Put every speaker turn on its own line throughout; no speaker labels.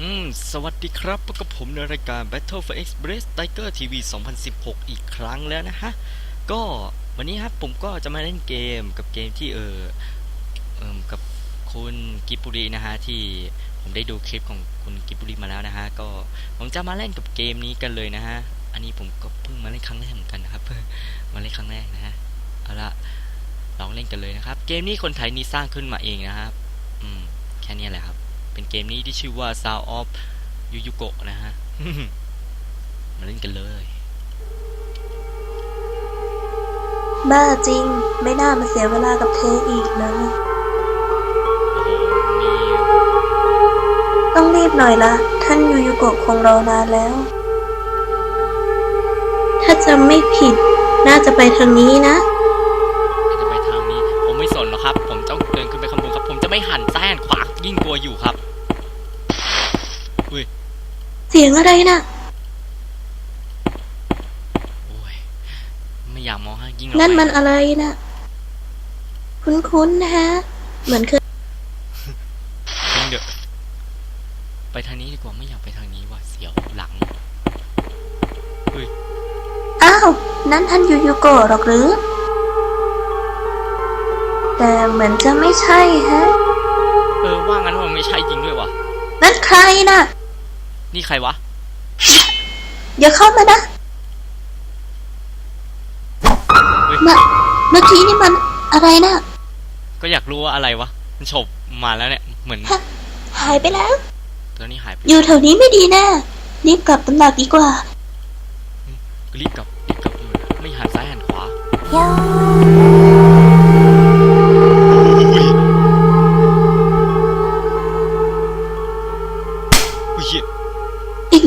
อืม สวัสดีครับพบกับผมในรายการ Battle for Express Tiger TV 2016 อีกครั้งแล้วนะฮะ ก็วันนี้ครับผมก็จะมาเล่นเกมกับเกมที่เออเออกับคุณกิบบุรีนะฮะ ที่ผมได้ดูคลิปของคุณกิบบุรีมาแล้วนะฮะ ก็ผมจะมาเล่นกับเกมนี้กันเลยนะฮะ อันนี้ผมก็เพิ่งมาเล่นครั้งแรกเหมือนกันนะครับ มาเล่นครั้งแรกนะฮะ เอาละลองเล่นกันเลยนะครับ เกมนี้คนไทยนี่สร้างขึ้นมาเองนะครับ อืม แค่นี้แหละครับ เป็นเกมนี้ที่ชื่อว่า Sound of Yu Yu Go นะฮะ มาเล่นกันเลย
บ้าจริง ไม่น่ามาเสียเวลากับเธออีกเลย
โอ้โหมี
ต้องรีบหน่อยละท่านยูยูโกะคงรอนานแล้ว ถ้าจำไม่ผิด น่าจะไปทางนี้นะ
จะไปทางนี้ ผมไม่สนหรอกครับ ผมต้องเดินขึ้นไปข้างบนครับ ผมจะไม่หันซ้ายหันขวายิ่งกลัวอยู่ครับ อุ้ย
เสียงอะไรนะ
โอ้ยไม่อยากมองให้ยิ่งเรา
นั่นมัน
ไป
อะไรนะคุ้นๆนะฮะ เหมือนเคย
ยิงเดอะไปทางนี้ดีกว่าไม่อยากไปทางนี้ว่ะเสียวหลังอุ้ย
อ้าว นั่นท่านยูยูโกะหรอกหรือ แต่เหมือนจะไม่ใช่ฮะ
เออว่างั้นว่ามันไม่ใช่จริงด้วยว่ะ
นั่นใครน่ะ
นี่ใครวะ
อย่าเข้ามานะ
เฮ้ย
เมื่อเมื่อกี้นี่มันอะไรนะ
ก็อยากรู้ว่าอะไรวะ มันฉบมาแล้วเนี่ย เหมือน
ฮะหายไปแล้ว
ตอนนี้หายไป
อยู่แถวนี้ไม่ดีแน่รีบกลับตำหนักดีกว่า
ก็รีบกลับรีบกลับอยู่ไม่หันซ้ายหันขวา
ย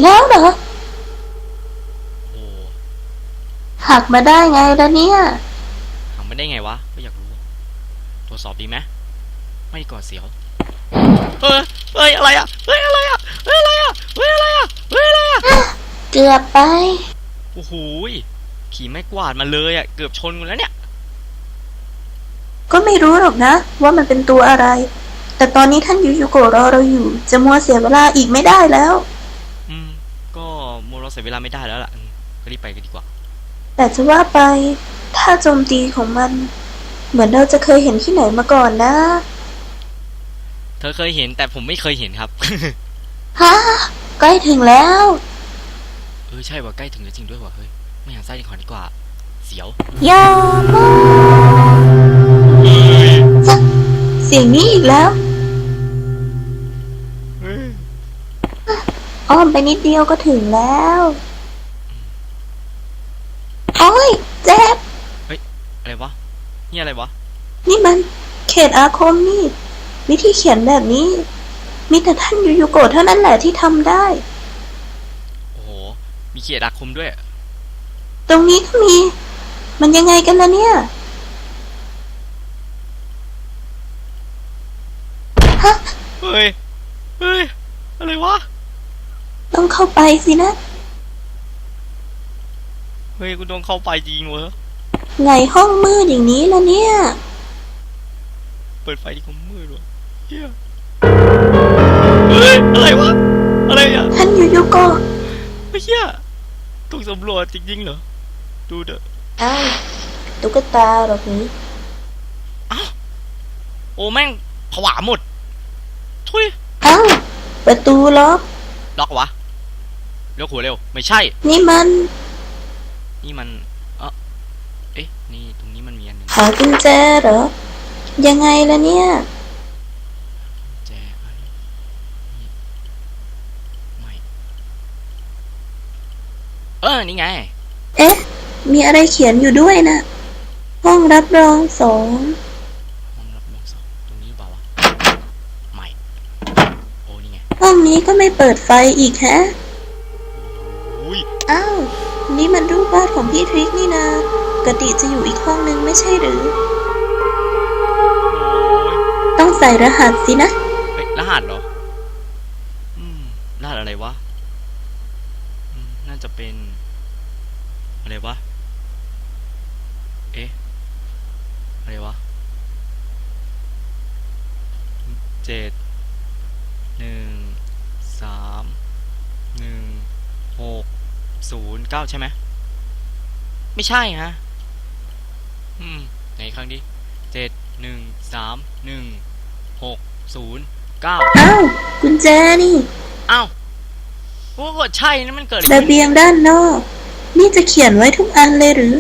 แล้วเหรอ
โอ้
หักมาได้ไงล่ะเนี่ย
ทำไม่ได้ไงวะก็อยากรู้ ตรวจสอบดีไหมไม่ก่อนเสียวเฮ้ยเฮ้ยอะไรอะเฮ้ยอะไรอะเฮ้ยอะไรอะเฮ้ยอะไรอะเฮ้ยอะไรอะ
เกือบไป
โอ้โหยขี่ไม้กวาดมาเลยอะเกือบชนกูแล้วเนี่ย
ก็ไม่รู้หรอกนะ ว่ามันเป็นตัวอะไร แต่ตอนนี้ท่านยูยูโกะรอเราอยู่ จะมัวเสียเวลาอีกไม่ได้แล้ว
อืมก็โม เราเสียเวลาไม่ได้แล้วล่ะอืมก็รีบไปกันดีกว่า
แต่จะว่าไป ถ้าโจมตีของมัน เหมือนเราจะเคยเห็นที่ไหนมาก่อนนะ
เธอเคยเห็นแต่ผมไม่เคยเห็นครับ
ฮะใกล้ถึงแล้ว
เออใช่ว่าใกล้ถึงแล้วจริงด้วยว่ะเฮ้ยไม่หันซ้ายดีกว่าดีกว่า เสียว
ยามาจะเสียงนี้อีกแล้ว อ้อมไปนิดเดียวก็ถึงแล้วโอ้ยเจ็บ
อะไรวะ นี่อะไรวะ
นี่มันเขตอาคมนี่ วิธีเขียนแบบนี้ มีแต่ท่านยูยูโกะเท่านั้นแหละที่ทำได้
โอ้โห มีเขียดอาคมด้วย
ตรงนี้ก็มี มันยังไงกันล่ะเนี่ย ฮะ
เฮ้ย เฮ้ย อะไรวะ
ต้องเข้าไปสินะ
เฮ้ยกูต้องเข้าไปจริงเหรอ
ไงห้องมืดอย่างนี้ล่ะเนี่ย
เปิดไฟที่คมมืดวะเฮียเฮ้ยอะไรวะอะไรอะ
ท่านยูยูโกะ
ไอ้เฮียต้องสำรวจจริงๆเหรอดูเด้อ
อ้าวตุ๊กตาหรอกนี้
โอ้แม่งผวาหมดทุย
อ้าวประตูล็อก
ล็อกวะ เร็วหัวเร็ว ไม่ใช่
นี่มัน
นี่มัน เออเอ๊ะ นี่ตรงนี้มันมีอันหนึ่ง
หากุญแจเหรอ ยังไงล่ะเนี่ย
แจไอ้นี่ไม่ เออ นี่ไง
เอ๊ะ มีอะไรเขียนอยู่ด้วยนะ ห้องรับรองสอง
ห้องรับรองสองตรงนี้หรือเปล่าวะ ไม่ โอ้ นี่ไง
ห้องนี้ก็ไม่เปิดไฟอีกฮะ
อ้า
ว นี่มันรูปวาดของพี่ทริกนี่นากติจะอยู่อีกห้องนึงไม่ใช่หรือ ต้องใส่รหัสสินะ
เฮ้ยรหัสเหรอ อืมรหัสอะไรวะอืมน่าจะเป็น อะไรวะ เอ๊ะ อะไรวะเจ็ดหนึ่งสามหนึ่งหก ศูนย์เก้าใช่ไหมไม่ใช่ฮะอืมไหนครั้งนี้เจ็ดหนึ่งสามหนึ่งหกศูนย์เก้า
อ้าวกุญแจนี่
อ้าวโอ้ก็ใช่นะมันเกิดอะไร
ระ
ขึ้น
เบียงด้านนอก นี่จะเขียนไว้ทุกอันเลยหรือ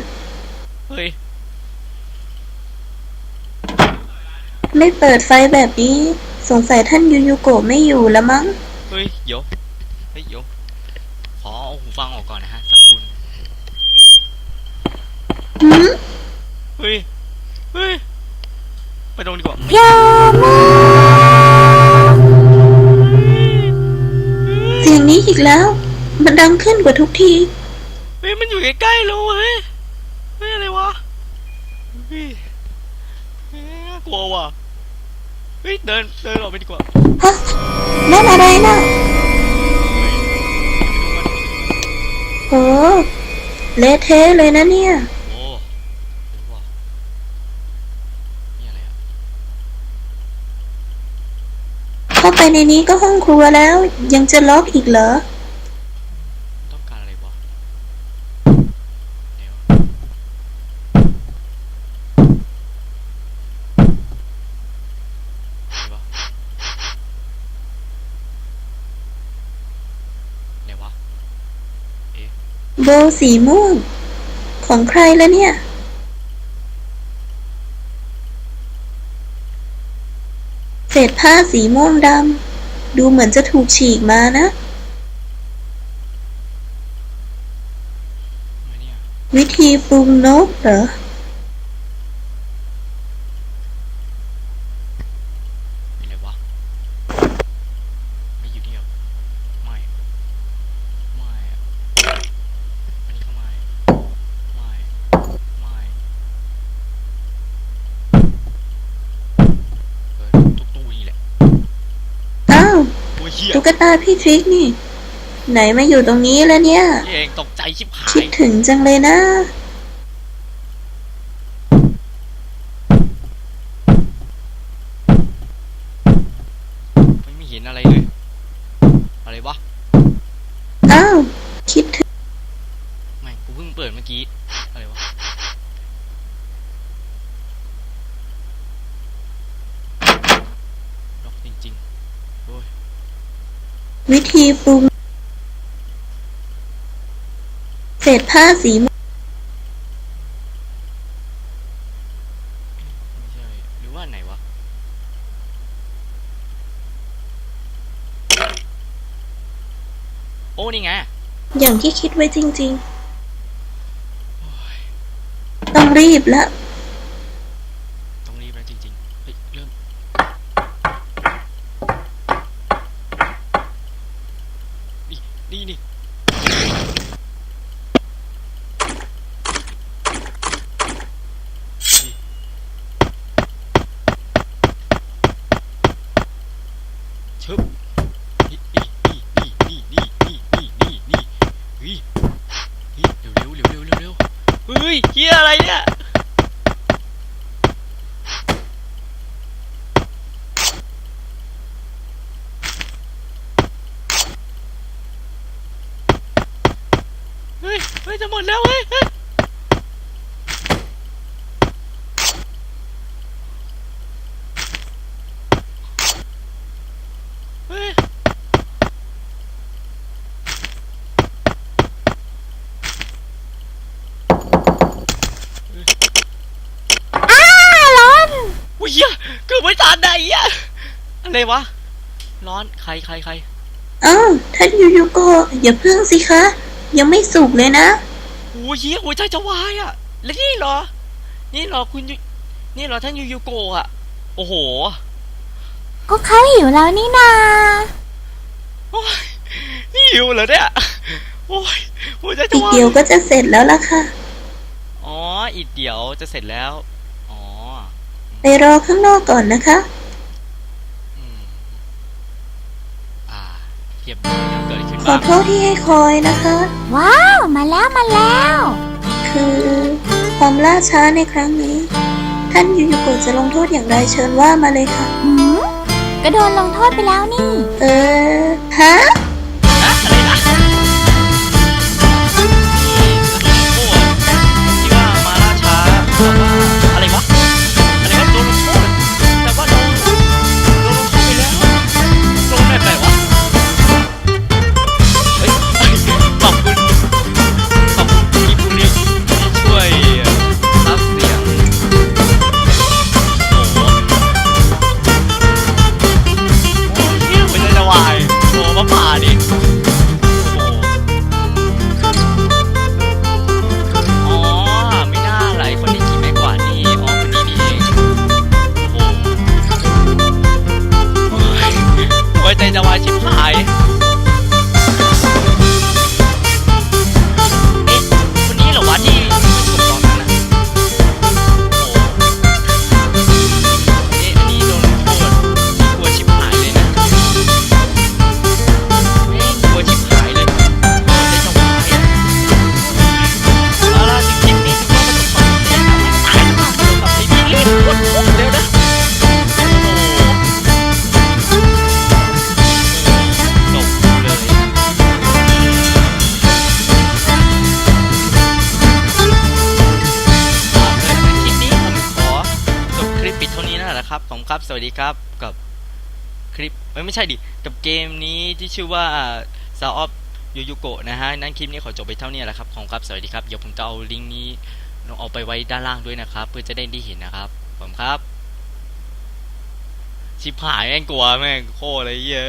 เฮ้ย
ไม่เปิดไฟแบบนี้ สงสัยท่านยูยูโกะไม่อยู่แล้วมั้ง
เฮ้ยเดี๋ยวเฮ้ยเดี๋ยว ขอเอาหูฟังออกก่อนนะฮะสักครู่นะ
หืม
เฮ้ย เฮ้ย ไปตรงดีกว่า
ยามาเสียงนี้อีกแล้ว มันดังขึ้นกว่าทุกที
เฮ้ย มันอยู่ใกล้ๆเราเฮ้ย เฮ้ย อะไรวะ เฮ้ยเฮ้ยน่ากลัวว่ะ เฮ้ย เดิน เดินออกไปดีกว่า
ฮะนั่นอะไรนะ โอ้เละเทะเลยนะเนี่ย
โอ้เฮ้ยว่ะนี่อะไรอะ
เข้าไปในนี้ก็ห้องครัวแล้ว ยังจะล็อกอีกเหรอ
ต้องการอะไรวะเดี๋ยวอะไรวะอะไรวะ เอ๊ะ
โบว์สีม่วง ของใครแล้วเนี่ย เศษผ้าสีม่วงดำ ดูเหมือนจะถูกฉีกมานะ
มาเนี่ย
วิธีปรุงนกเหรอ
มีอะไรวะ ไม่อยู่นี่หรอไม่ ไม่อะอันนี้ก็ไม่ ไม่ ไม่เออตุ๊กตู้นี่แหละ
อ้าว
โอ้ยเฮีย
ตุ๊กตาพี่ทริกนี่ ไหนมาอยู่ตรงนี้แล้วเนี่ย
นี่เองตกใจชิบหา
คิด
ย
ถึงจังเลยนะ
ไม่ไม่เห็นอะไรเลย อะไรวะ
อ้าว คิดถึง
ไม่กูเพิ่งเปิดเมื่อกี้ อะไรวะ ล็อกจริงๆ โอ้ย
วิธีปรุง เศษผ้าสีม่วง
ไม่ใช่หรือว่าไหนวะ โอ้ นี่ไง
อย่างที่คิดไว้จริง
โอ้ย
ๆต้องรีบละ
ต้องรีบแล้วจริงๆ เฮ้ย เริ่ม นี่นี่นี่นี่ ชึบนี่นี่นี่นี่นี่นี่นี่นี่นี่เฮ้ยเฮ้ยเร็วเร็วเร็วเร็วเร็วเร็วเฮ้ยเฮียอะไรเนี่ยเฮ้ยเฮ้ยจะหมดแล้วเฮ้ยเฮ้ยเฮ้ย
อ้าร้อน
อุ้ยเหี้ย เกือบไม่ทันได้อะอะไรวะ ร้อน ใครใครใคร
อ้าวท่านยูยูโกะอย่าพึ่งสิคะ ยังไม่สุกเลยนะ
โอ้ยเหี้ยหัวใจจะวายอะแล้วนี่เหรอ นี่เหรอคุณยูนี่เหรอท่านยูยูโกะอะโอ้โห
ก็เขาหิวแล้วนี่นา
โอ้ยนี่หิวเหรอเนี่ย โอ้ยหัวใจจะ
อีก
วาย
เดียวก็จะเสร็จแล้วล่ะค่ะ
อ๋อ อีกเดี๋ยวจะเสร็จแล้วอ๋อ
ไปรอข้างนอกก่อนนะคะ
อืมอ่าเทียบดูแล้วเกิดอะไรขึ้น
ขอ
บ้าง
โทษที่ให้คอยนะคะ
ว้าว มาแล้วมาแล้ว
คือความล่าช้าในครั้งนี้ ท่านยูยูโกะจะลงโทษอย่างไรเชิญว่ามาเลยค่ะ
หืมก็โดนลงโทษไปแล้วนี่
เออฮะ
ฮะอะไรนะ นะครับผมครับ สวัสดีครับกับคลิปไม่ใช่ดิ กับเกมนี้ที่ชื่อว่าซาออฟยูยูโกะนะฮะ นั้นคลิปนี้ขอจบไปเท่านี้แหละครับของครับ สวัสดีครับ เดี๋ยวผมจะเอาลิงก์นี้ลงเอาไปไว้ด้านล่างด้วยนะครับ เพื่อจะได้ได้เห็นนะครับผมครับ ชิบหายแม่งกลัวแม่งโคตรเลยเย้